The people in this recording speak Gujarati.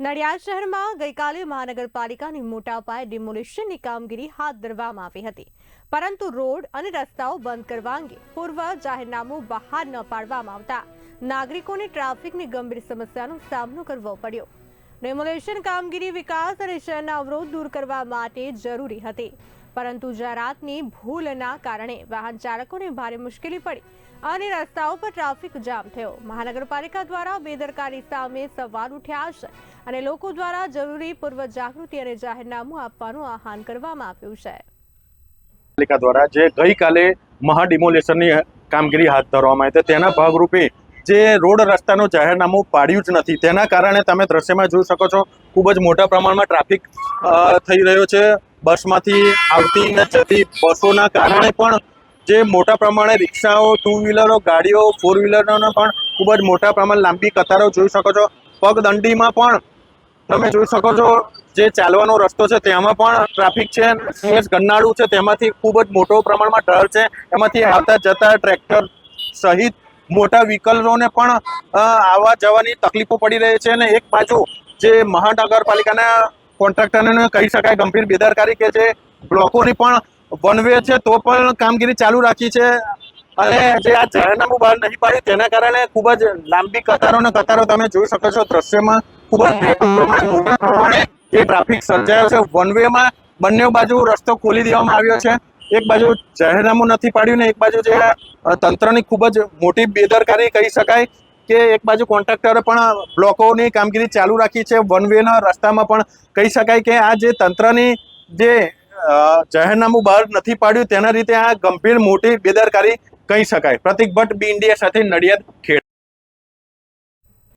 નડિયાદ શહેરમાં ગઈકાલે મહાનગરપાલિકાની મોટા પાયે ડિમોલિશનની કામગીરી હાથ ધરવામાં આવી હતી. પરંતુ રોડ અને રસ્તાઓ બંધ કરવા અંગે પૂર્વ જાહેરનામું બહાર ન પાડવામાં આવતા નાગરિકોને ટ્રાફિકની ગંભીર સમસ્યાનો સામનો કરવો પડ્યો. ડિમોલિશન કામગીરી વિકાસ અને શહેરના અવરોધ દૂર કરવા માટે જરૂરી હતી. પરંતુ જાહેરાતની ભૂલના કારણે વાહન ચાલકોને ભારે મુશ્કેલી પડી અને રસ્તાઓ પર ટ્રાફિક જામ થયો. મહાનગરપાલિકા દ્વારા બેદરકારી સામે સવાલ ઉઠ્યા છે અને લોકો દ્વારા જરૂરી પૂર્વ જાગૃતિ અને જાહેરનામું આપવાનું આહવાન કરવામાં આવ્યું છે. પાલિકા દ્વારા જે ગઈકાલે મહા ડિમોલેશનની કામગીરી હાથ ધરવામાં આવી તેના ભાગરૂપે જે રોડ રસ્તાનું જાહેરનામું પાડ્યું જ નથી. તેના કારણે તમે દ્રશ્યમાં જોઈ શકો છો, ખૂબ જ મોટા પ્રમાણમાં ટ્રાફિક થઈ રહ્યો છે. બસમાંથી આવતી ને જતી બસોના કારણે પણ જે મોટા પ્રમાણે રિક્ષાઓ ટુ વ્હીલરો ગાડીઓ ફોર વ્હીલરોને પણ ખૂબ જ મોટા પ્રમાણે લાંબી કતારો જોઈ શકો છો. પગદંડીમાં પણ તમે જોઈ શકો છો જે ચાલવાનો રસ્તો છે તેમાં પણ ટ્રાફિક છે સીએસ ગન્નાળું છે, તેમાંથી ખૂબ જ મોટો પ્રમાણમાં ડર છે. એમાંથી આવતા જતા ટ્રેક્ટર સહિત મોટા વ્હીકલોને પણ આવવા જવાની તકલીફો પડી રહી છે અને એક બાજુ જે મહાનગરપાલિકાના કોન્ટ્રાક્ટરને કહી શકાય. ગંભીર બેદરકારી કે જે બ્લોકોની પણ વન વે છે, તો પણ કામગીરી ચાલુ રાખી છે. અને જે આ જાહેરનામું બહાર નહીં પાડ્યું, તેના કારણે ખૂબ જ લાંબી કતારો ને કતારો તમે જોઈ શકો છો દ્રશ્યમાં. ખૂબ જ જે ટ્રાફિક સર્જાયો છે વન વેમાં બંને બાજુ રસ્તો ખોલી દેવામાં આવ્યો છે. એક બાજુ જાહેરનામું નથી પાડ્યું ને એક બાજુ જે તંત્રની ખૂબ જ મોટી બેદરકારી કહી શકાય. કે એક બાજુ કોન્ટ્રાક્ટરે પણ બ્લોકોની કામગીરી ચાલુ રાખી છે વન વેના રસ્તામાં પણ કહી શકાય કે આ જે તંત્રની જે જાહેરનામું બહાર નથી પાડ્યું તેના રીતે આ ગંભીર મોટી બેદરકારી કહી શકાય. પ્રતિક ભટ્ટ બી ઇન્ડિયા સાથે નડિયાદ ખેડ